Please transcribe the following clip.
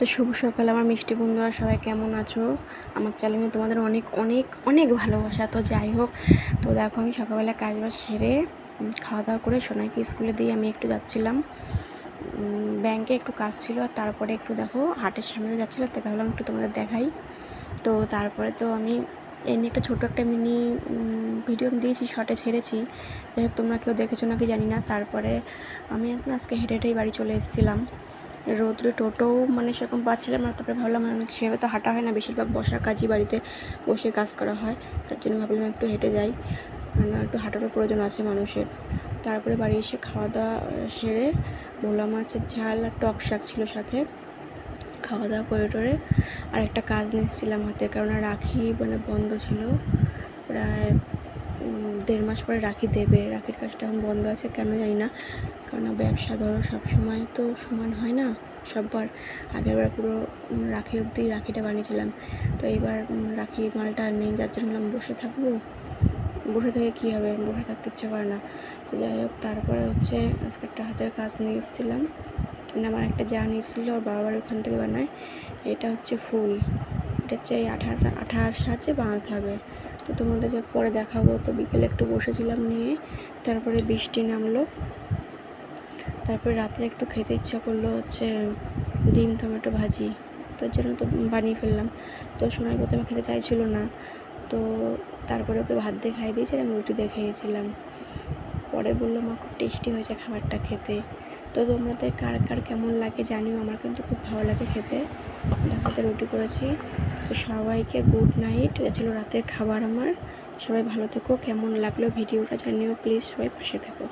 তো শুভ সকাল, আমার মিষ্টি বন্ধুরা, সবাই কেমন আছো? আমার চ্যানেলে তোমাদের অনেক অনেক অনেক ভালোবাসা। তো যাই হোক, তো দেখো আমি সকালবেলা কাজ বাজ সেরে খাওয়া দাওয়া করে সোনাকে স্কুলে দিয়ে আমি একটু যাচ্ছিলাম। ব্যাংকে একটু কাজ ছিল আর তারপরে একটু দেখো হাটের সামনে যাচ্ছিলাম তাই ভাবলাম একটু তোমাদের দেখাই। তো তারপরে তো আমি এই নিয়ে একটা ছোটো একটা মিনি ভিডিও দিয়েছি শর্টে ছেড়েছি। যাই হোক, তোমরা কেউ দেখেছ নাকি জানি না। তারপরে আমি আজকে হেঁটে হেঁটেই বাড়ি চলে এসেছিলাম। রোদ্রে টোটোও মানে সেরকম পাচ্ছিলাম না, তারপরে ভাবলাম অনেক সেভাবে তো হাঁটা হয় না, বেশিরভাগ বসা কাজই বাড়িতে বসে কাজ করা হয়, তার জন্য ভাবলাম একটু হেঁটে যাই মানে একটু হাঁটারও প্রয়োজন আছে মানুষের। তারপরে বাড়ি এসে খাওয়া দাওয়া সেরে ভোলা মাছের ঝাল আর টক শাক ছিল সাথে খাওয়া দাওয়া করে টোরে আর একটা কাজ নিয়েছিলাম হাতে কারণ রাখি মানে বন্ধ ছিল, প্রায় দেড় মাস পরে রাখি দেবে। রাখির কাজটা এখন বন্ধ আছে, কেন জানি না। কারণ ব্যবসা ধরো, সব সময় তো সমান হয় না। সববার আগের বার পুরো রাখি অবধি রাখিটা বানিয়েছিলাম। তো এইবার রাখির মালটা নেই, যার জন্য বসে থাকব। বসে থেকে কী হবে? বসে থাকতে ইচ্ছে করে না। তো যাই হোক, তারপরে হচ্ছে আজকে একটা হাতের কাজ নিয়ে এসেছিলাম। মানে আমার একটা যা নিয়েছিল, ওর বাবা বাড়ির ওখান থেকে বানায়। এটা হচ্ছে ফুল। এটা হচ্ছে এই আঠার আঠার সাহায্যে বানাতে হবে। তো তোমাদেরকে পরে দেখাবো, তো বিকেলে একটু বসেছিলাম নিয়ে, তারপরে বৃষ্টি নামলো। তারপরে রাত্রে একটু খেতে ইচ্ছা করল হচ্ছে ডিম, টমেটো ভাজি। তার জন্য তো বানিয়ে ফেললাম। তো সোনার প্রথমে খেতে চাইছিল না। তো তারপরে ওকে ভাত দিয়ে খাইয়ে দিয়েছিলাম রুটি দিয়ে খেয়েছিলাম। পরে বলল, মা, খুব টেস্টি হয়েছে খাবারটা খেতে। তো তোমাদের কার কার কেমন লাগে জানিও, আমার কিন্তু খুব ভালো লাগে খেতে। দেখাতে রুটি করেছি। তো সবাইকে গুড নাইট। এটা ছিল রাতের খাবার আমার। সবাই ভালো থেকো, কেমন লাগল ভিডিওটা জানিও, প্লিজ সবাই পাশে থেকো।